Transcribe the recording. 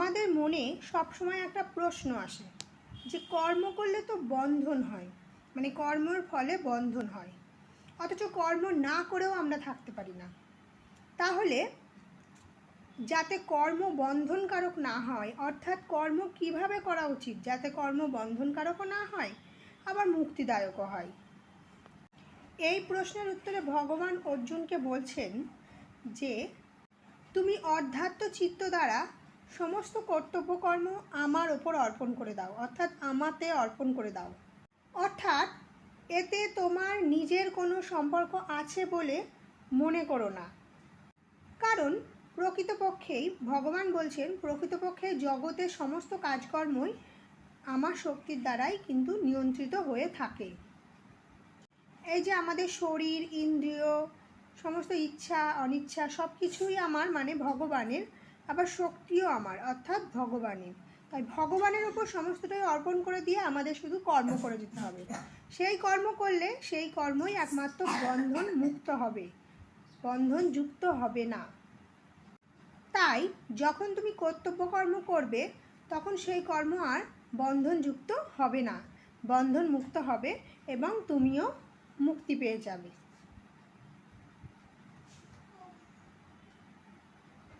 আমাদের মনে সবসময় একটা প্রশ্ন আসে যে কর্ম করলে তো বন্ধন হয় মানে কর্মের ফলে বন্ধন হয়, অথচ কর্ম না করেও আমরা থাকতে পারি না। তাহলে যাতে কর্ম বন্ধনকারক না হয়, অর্থাৎ কর্ম কীভাবে করা উচিত? যাতে কর্ম বন্ধনকারকও না হয়, আবার মুক্তিদায়কও হয়। এই প্রশ্নের উত্তরে ভগবান অর্জুনকে বলছেন যে, তুমি অধ্যাত্ম চিত্ত দ্বারা সমস্ত কর্তব্যকর্ম আমার ওপর অর্পণ করে দাও, অর্থাৎ আমাতে অর্পণ করে দাও। অর্থাৎ এতে তোমার নিজের কোনো সম্পর্ক আছে বলে মনে করো না। কারণ প্রকৃতপক্ষেই ভগবান বলছেন, প্রকৃতপক্ষে জগতের সমস্ত কাজকর্মই আমার শক্তির দ্বারাই কিন্তু নিয়ন্ত্রিত হয়ে থাকে। এই যে আমাদের শরীর, ইন্দ্রিয়, সমস্ত ইচ্ছা, অনিচ্ছা সব কিছুই আমার মানে ভগবানের আবার শক্তিও আমার, অর্থাৎ ভগবানের তাই ভগবানের উপর সমস্তটাই অর্পণ করে দিয়ে আমাদের শুধু কর্ম করে যেতে হবে। সেই কর্ম করলে সেই কর্মই একমাত্র বন্ধন মুক্ত হবে। বন্ধন যুক্ত হবে না। তাই যখন তুমি কর্তব্য কর্ম করবে, তখন সেই কর্ম আর বন্ধনযুক্ত হবে না। বন্ধন মুক্ত হবে এবং তুমিও মুক্তি পেয়ে যাবে।